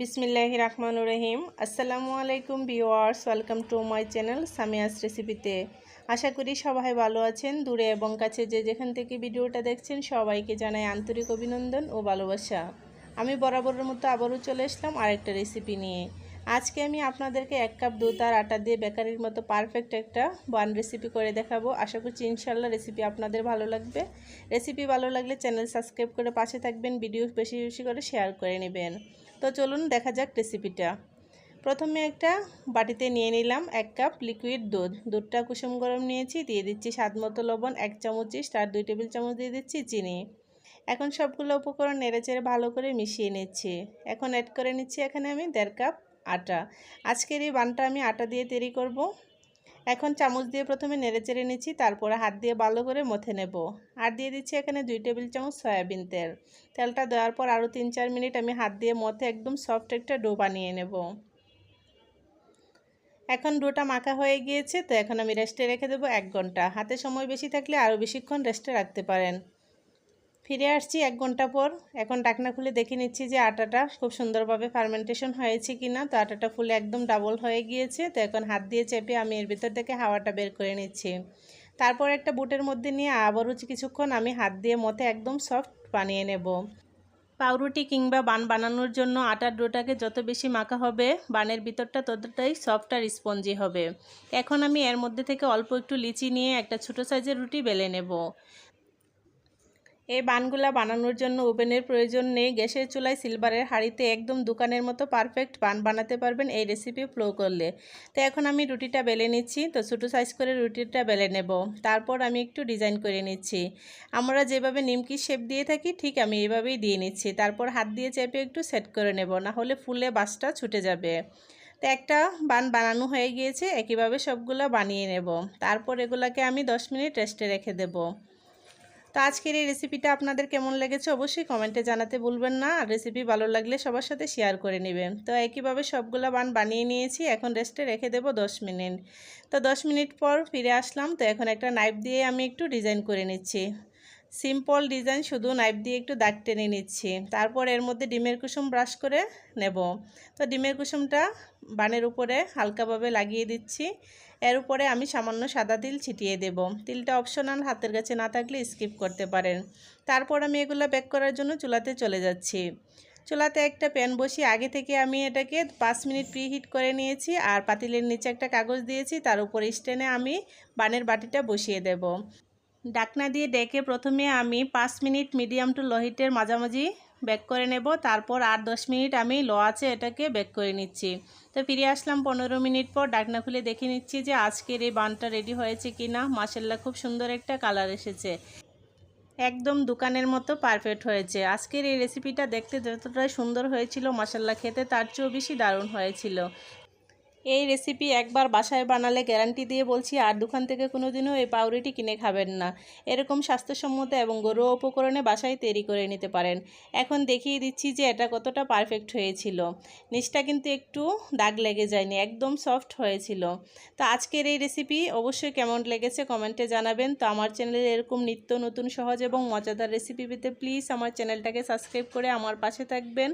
বিসমিল্লাহ রহমান রহিম। আসসালামু আলাইকুম viewers welcome to my channel Samia's রেসিপিতে। আশা করি সবাই ভালো আছেন, দূরে এবং কাছে যে যেখান থেকে ভিডিওটা দেখছেন সবাইকে জানাই আন্তরিক অভিনন্দন ও ভালোবাসা। আমি বরাবরের মতো আবারও চলে আসলাম আরেকটা রেসিপি নিয়ে। আজকে আমি আপনাদেরকে এক কাপ দুধ আর আটা দিয়ে বেকারির মতো পারফেক্ট একটা বান রেসিপি করে দেখাবো। আশা করছি ইনশাল্লাহ রেসিপি আপনাদের ভালো লাগবে। রেসিপি ভালো লাগলে চ্যানেল সাবস্ক্রাইব করে পাশে থাকবেন ভিডিও বেশি বেশি করে শেয়ার করে নেবেন। তো চলুন দেখা যাক রেসিপিটা প্রথমে একটা বাটিতে নিয়ে নিলাম এক কাপ লিকুইড দুধ। দুধটা কুসুম গরম নিয়েছি, দিয়ে দিচ্ছি স্বাদ মতো লবণ, এক চামচ আর দুই টেবিল চামচ দিয়ে দিচ্ছি চিনি। এখন সবগুলো উপকরণ নেড়েচেড়ে ভালো করে মিশিয়ে নিচ্ছি। এখন অ্যাড করে নিচ্ছি এখানে আমি দেড় কাপ আটা। আজকের এই বানটা আমি আটা দিয়ে তৈরি করব। এখন চামচ দিয়ে প্রথমে নেড়ে চেড়ে নিচ্ছি, তারপরে হাত দিয়ে ভালো করে মথে নেব। আর দিয়ে দিচ্ছি এখানে দুই টেবিল চামচ সয়াবিন তেল। তেলটা দেওয়ার পর আরও তিন চার মিনিট আমি হাত দিয়ে মথে একদম সফট একটা ডো বানিয়ে নেব। এখন ডোটা মাখা হয়ে গিয়েছে, তো এখন আমি রেস্টে রেখে দেবো এক ঘণ্টা। হাতে সময় বেশি থাকলে আরও বেশিক্ষণ রেস্টে রাখতে পারেন। ফিরে আসছি এক ঘণ্টা পর। এখন ডাকনা খুলে দেখে নিচ্ছি যে আটাটা খুব সুন্দরভাবে ফার্মেন্টেশন হয়েছে কি না তো আটাটা ফুলে একদম ডাবল হয়ে গিয়েছে। তো এখন হাত দিয়ে চেপে আমি এর ভিতর থেকে হাওয়াটা বের করে নিচ্ছি। তারপর একটা বুটের মধ্যে নিয়ে আবার আবারও কিছুক্ষণ আমি হাত দিয়ে মতে একদম সফট বানিয়ে নেব। পাউরুটি কিংবা বান বানানোর জন্য আটার ডোটাকে যত বেশি মাখা হবে, বানের ভিতরটা ততটাই সফট আর স্পঞ্জি হবে। এখন আমি এর মধ্যে থেকে অল্প একটু লিচি নিয়ে একটা ছোটো সাইজের রুটি বেলে নেব। এই বানগুলা বানানোর জন্য ওভেনের প্রয়োজন নেই। গ্যাসের চুলায় সিলভারের হাঁড়িতে একদম দোকানের মতো পারফেক্ট বান বানাতে পারবেন এই রেসিপি ফ্লো করলে। তো এখন আমি রুটিটা বেলে নিচ্ছি। তো ছোটো সাইজ করে রুটিটা বেলে নেব। তারপর আমি একটু ডিজাইন করে নিচ্ছি। আমরা যেভাবে নিমকি শেপ দিয়ে থাকি, ঠিক আমি এইভাবেই দিয়ে নিচ্ছি। তারপর হাত দিয়ে চেপে একটু সেট করে নেব না হলে ফুলে বাসটা ছুটে যাবে। তো একটা বান বানানো হয়ে গিয়েছে, একইভাবে সবগুলো বানিয়ে নেব। তারপর এগুলাকে আমি দশ মিনিট রেস্টে রেখে দেবো। তো আজকের এই রেসিপিটা আপনাদের কেমন লেগেছে অবশ্যই কমেন্টে জানাতে ভুলবেন না। আর রেসিপি ভালো লাগলে সবার সাথে শেয়ার করে নেবেন। তো একইভাবে সবগুলো বান বানিয়ে নিয়েছি। এখন রেস্টে রেখে দেবো দশ মিনিট। তো দশ মিনিট পর ফিরে আসলাম। তো এখন একটা নাইফ দিয়ে আমি একটু ডিজাইন করে নিচ্ছি। সিম্পল ডিজাইন শুধু নাইফ দিয়ে একটু দাগ টেনে নিচ্ছি। তারপর এর মধ্যে ডিমের কুসুম ব্রাশ করে নেব। তো ডিমের কুসুমটা বানের উপরে হালকাভাবে লাগিয়ে দিচ্ছি। এর উপরে আমি সামান্য সাদা তিল ছিটিয়ে দেব। তিলটা অপশনাল হাতের কাছে না থাকলে স্কিপ করতে পারেন। তারপর আমি এগুলো ব্যাক করার জন্য চুলাতে চলে যাচ্ছি। চুলাতে একটা প্যান বসিয়ে আগে থেকে আমি এটাকে পাঁচ মিনিট প্রিহিট করে নিয়েছি আর পাতিলের নিচে একটা কাগজ দিয়েছি, তার উপরে স্ট্যান্ডে আমি বানের বাটিটা বসিয়ে দেব। ডাকনা দিয়ে ডেকে প্রথমে আমি পাঁচ মিনিট মিডিয়াম টু লোহিটের মাঝামাঝি ব্যাক করে নেব। তারপর আট দশ মিনিট আমি লো আছে এটাকে ব্যাক করে নিচ্ছি। তো ফিরে আসলাম পনেরো মিনিট পর ডাকনা খুলে দেখে নিচ্ছি যে আজকের এই বানটা রেডি হয়েছে কি না মাসাল্লা খুব সুন্দর একটা কালার এসেছে। একদম দোকানের মতো পারফেক্ট হয়েছে। আজকের এই রেসিপিটা দেখতে যতটাই সুন্দর হয়েছিল মশাল্লা খেতে তার চেয়েও বেশি দারুণ হয়েছিল। এই রেসিপি একবার বাসায় বানালে গ্যারান্টি দিয়ে বলছি, আর দোকান থেকে কোনো দিনও এই পাউরুটি কিনে খাবেন না। এরকম স্বাস্থ্যসম্মত এবং গরুয়া উপকরণে বাসায় তৈরি করে নিতে পারেন। এখন দেখিয়ে দিচ্ছি যে এটা কতটা পারফেক্ট হয়েছিল। নিচটা কিন্তু একটু দাগ লেগে যায়নি, একদম সফট হয়েছিল। তো আজকের এই রেসিপি অবশ্যই কেমন লেগেছে কমেন্টে জানাবেন। তো আমার চ্যানেলে এরকম নিত্য নতুন, সহজ এবং মজাদার রেসিপি পেতে প্লিজ আমার চ্যানেলটাকে সাবস্ক্রাইব করে আমার পাশে থাকবেন।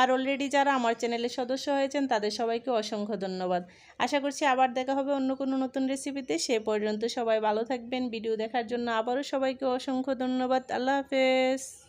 আর অলরেডি যারা আমার চ্যানেলের সদস্য হয়েছেন, তাদের সবাইকে অসংখ্য ধন্যবাদ। ধন্যবাদ। আশা করছি আবার দেখা হবে অন্য কোনো নতুন রেসিপিতে সে পর্যন্ত সবাই ভালো থাকবেন। ভিডিও দেখার জন্য আবারও সবাইকে অসংখ্য ধন্যবাদ। আল্লাহ হাফেজ।